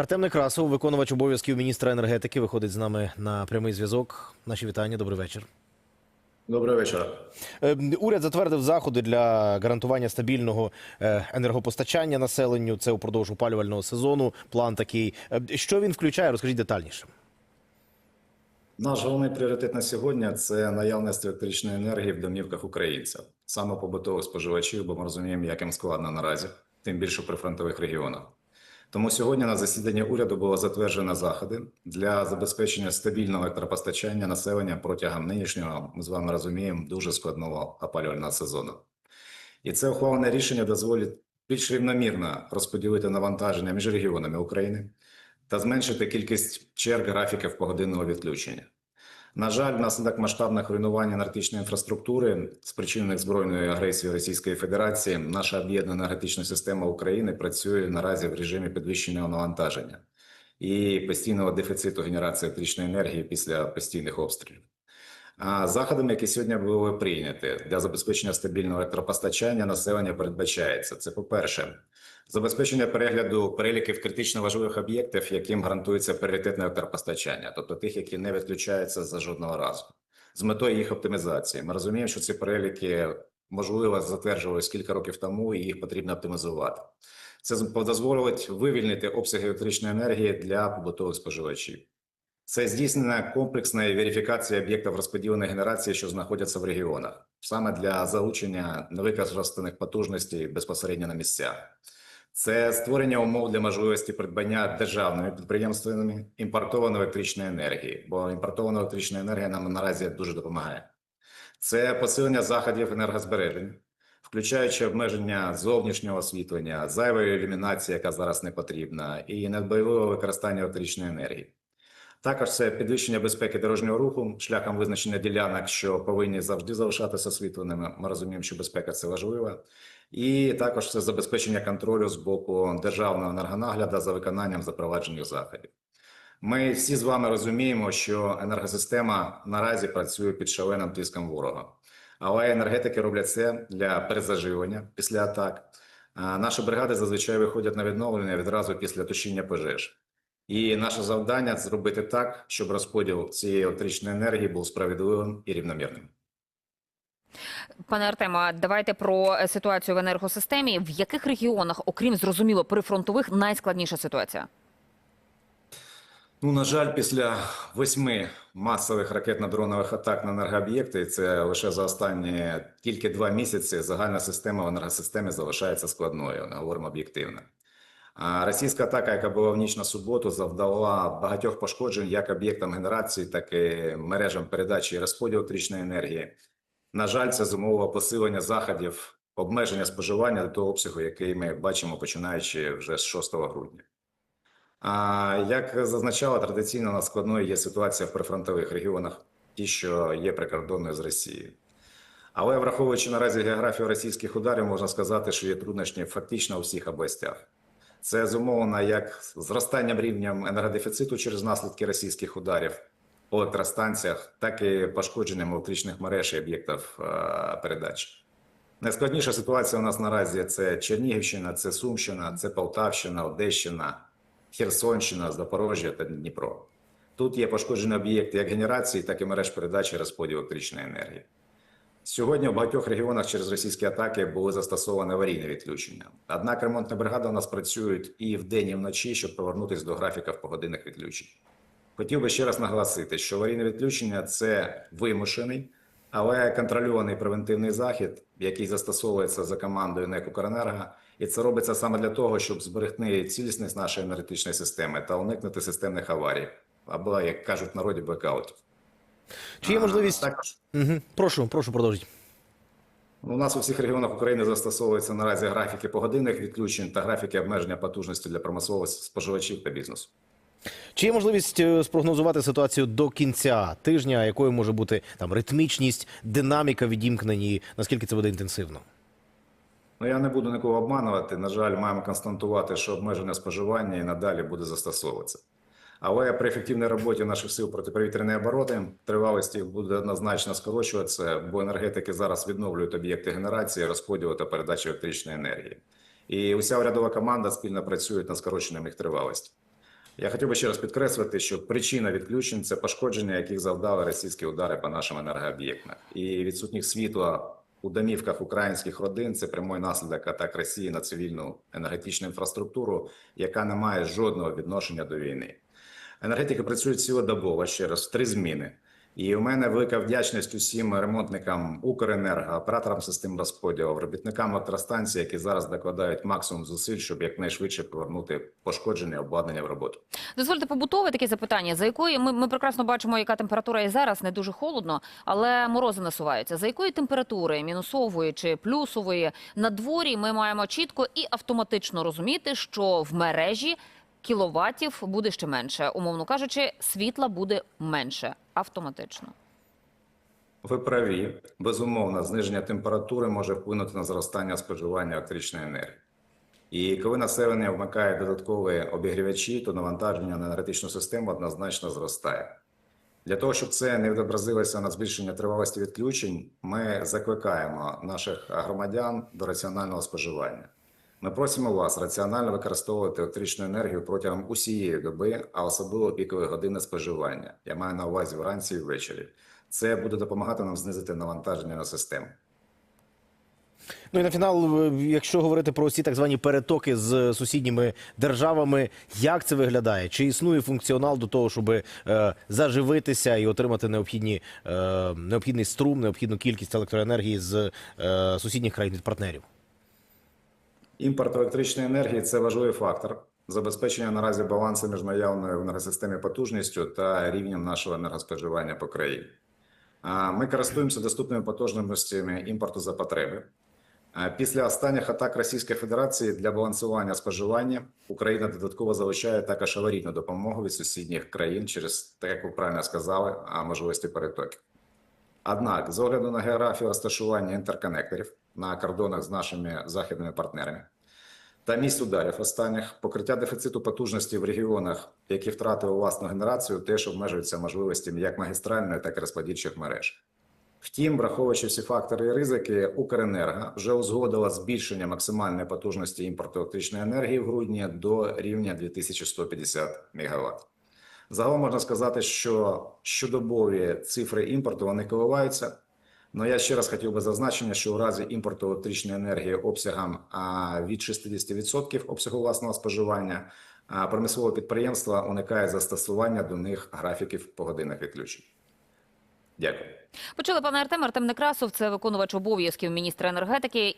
Артем Некрасов, виконувач обов'язків міністра енергетики, виходить з нами на прямий зв'язок. Наші вітання. Добрий вечір. Доброго вечора. Е, Уряд затвердив заходи для гарантування стабільного е, енергопостачання населенню. Це упродовж опалювального сезону. План такий. Е, Що він включає? Розкажіть детальніше. Наш головний пріоритет на сьогодні це наявність електричної енергії в домівках українців, саме побутових споживачів, бо ми розуміємо, як їм складно наразі, тим більше при фронтових регіонах. Тому сьогодні на засіданні уряду було затверджено заходи для забезпечення стабільного електропостачання населення протягом нинішнього, ми з вами розуміємо, дуже складного опалювального сезону. І це ухвалене рішення дозволить більш рівномірно розподілити навантаження між регіонами України та зменшити кількість черг графіків погодинного відключення. На жаль, внаслідок масштабних руйнувань енергетичної інфраструктури, спричинених збройною агресією Російської Федерації, наша об'єднана енергетична система України працює наразі в режимі підвищеного навантаження і постійного дефіциту генерації електричної енергії після постійних обстрілів. А заходами, які сьогодні були прийняті для забезпечення стабільного електропостачання населення, передбачається це, по-перше, забезпечення перегляду переліків критично важливих об'єктів, яким гарантується пріоритетне електропостачання, тобто тих, які не відключаються за жодного разу, з метою їх оптимізації. Ми розуміємо, що ці переліки можливо затверджувались кілька років тому, і їх потрібно оптимізувати. Це дозволить вивільнити обсяги електричної енергії для побутових споживачів. Це здійснена комплексна верифікація об'єктів розподіленої генерації, що знаходяться в регіонах, саме для залучення невикористаних потужностей безпосередньо на місцях. Це створення умов для можливості придбання державними підприємствами імпортованої електричної енергії, бо імпортована електрична енергія нам наразі дуже допомагає. Це посилення заходів енергозбереження, включаючи обмеження зовнішнього освітлення, зайвої ілюмінації, яка зараз не потрібна, і надбойового використання електричної енергії. Також це підвищення безпеки дорожнього руху шляхом визначення ділянок, що повинні завжди залишатися освітленими. Ми розуміємо, що безпека це важливо. І також це забезпечення контролю з боку державного енергонагляду за виконанням запроваджених заходів. Ми всі з вами розуміємо, що енергосистема наразі працює під шаленим тиском ворога, але енергетики роблять це для перезаживлення після атак. Наші бригади зазвичай виходять на відновлення відразу після тушіння пожеж. І наше завдання зробити так, щоб розподіл цієї електричної енергії був справедливим і рівномірним. Пане Артема, давайте про е, ситуацію в енергосистемі. В яких регіонах, окрім зрозуміло, прифронтових, найскладніша ситуація? Ну, на жаль, після восьми масових ракетно-дронових атак на енергооб'єкти, це лише за останні тільки два місяці. Загальна система в енергосистемі залишається складною. Говоримо об'єктивно. А Російська атака, яка була в ніч на суботу, завдала багатьох пошкоджень як об'єктам генерації, так і мережам передачі і розподілу електричної енергії. На жаль, це зумовило посилення заходів, обмеження споживання до того обсягу, який ми бачимо починаючи вже з 6 грудня. А як зазначала традиційно на складною є ситуація в прифронтових регіонах, ті, що є прикордонною з Росією. Але враховуючи наразі географію російських ударів, можна сказати, що є труднощі фактично у всіх областях. Це зумовлено як зростанням рівнем енергодефіциту через наслідки російських ударів по так і пошкодженням електричних мереж і об'єктів е, передач. Найскладніша ситуація у нас наразі це Чернігівщина, це Сумщина, це Полтавщина, Одещина, Херсонщина, Запорожжя та Дніпро. Тут є пошкоджені об'єкти як генерації, так і мереж передачі розподілу електричної енергії. Сьогодні в багатьох регіонах через російські атаки були застосовані аварійне відключення. Однак ремонтна бригада у нас працюють і вдень, і вночі, щоб повернутися до графіків погодинних відключень. Хотів би ще раз наголосити, що аварійне відключення це вимушений, але контрольований превентивний захід, який застосовується за командою НЕК «Укренерго», і це робиться саме для того, щоб зберегти цілісність нашої енергетичної системи та уникнути системних аварій, або, як кажуть в народі, блекаутів. Чи є можливість? Також Угу. Прошу, прошу продовжіть. У нас у всіх регіонах України застосовуються наразі графіки погодинних відключень та графіки обмеження потужності для промислових споживачів та бізнесу. Чи є можливість е, спрогнозувати ситуацію до кінця тижня, якою може бути там ритмічність, динаміка відімкнені, наскільки це буде інтенсивно? Ну я не буду нікого обманувати. На жаль, маємо констатувати, що обмеження споживання і надалі буде застосовуватися. Але при ефективній роботі наших сил протиповітряної оборони тривалість їх буде однозначно скорочуватися, бо енергетики зараз відновлюють об'єкти генерації, розподілу та передачі електричної енергії. І уся урядова команда спільно працює над скороченням їх тривалості. Я хотів би ще раз підкреслити, що причина відключень це пошкодження, яких завдали російські удари по нашим енергооб'єктам. І відсутність світла у домівках українських родин це прямий наслідок атак Росії на цивільну енергетичну інфраструктуру, яка не має жодного відношення до війни. Енергетики працюють цілодобово ще раз в три зміни. І у мене велика вдячність усім ремонтникам Укренерго, операторам систем розподілу, робітникам електростанції, які зараз докладають максимум зусиль, щоб якнайшвидше повернути пошкоджене обладнання в роботу. Дозвольте побутове таке запитання. За якої ми, ми прекрасно бачимо, яка температура і зараз не дуже холодно, але морози насуваються. За якої температури, мінусової чи плюсової, на дворі ми маємо чітко і автоматично розуміти, що в мережі кіловатів буде ще менше. Умовно кажучи, світла буде менше автоматично. Ви праві, безумовно, зниження температури може вплинути на зростання споживання електричної енергії. І коли населення вмикає додаткові обігрівачі, то навантаження на енергетичну систему однозначно зростає. Для того, щоб це не відобразилося на збільшення тривалості відключень, ми закликаємо наших громадян до раціонального споживання. Ми просимо вас раціонально використовувати електричну енергію протягом усієї доби, а особливо пікові години споживання. Я маю на увазі вранці і ввечері. Це буде допомагати нам знизити навантаження на систему. Ну і на фінал, якщо говорити про ці так звані перетоки з сусідніми державами, як це виглядає? Чи існує функціонал до того, щоб е, заживитися і отримати необхідні, е, необхідний струм, необхідну кількість електроенергії з е, сусідніх країн від партнерів? Імпорт електричної енергії це важливий фактор забезпечення наразі балансу між наявною енергосистемі потужністю та рівнем нашого енергоспоживання по країні. Ми користуємося доступними потужностями імпорту за потреби. Після останніх атак Російської Федерації для балансування споживання Україна додатково залучає також аварійну допомогу від сусідніх країн через, так як ви правильно сказали, можливості перетоків. Однак, з огляду на географію розташування інтерконекторів на кордонах з нашими західними партнерами та місць ударів останніх, покриття дефіциту потужності в регіонах, які втратили власну генерацію, теж обмежується можливостями як магістральної, так і розподільчих мереж. Втім, враховуючи всі фактори і ризики, Укренерго вже узгодила збільшення максимальної потужності імпорту електричної енергії в грудні до рівня 2150 МВт. Загалом можна сказати, що щодобові цифри імпорту вони коливаються. Ну я ще раз хотів би зазначення, що у разі імпорту електричної енергії обсягом від 60% обсягу власного споживання промислове підприємство уникає застосування до них графіків погодинних відключень. Дякую. Почули пане Артем. Артем Некрасов, це виконувач обов'язків міністра енергетики.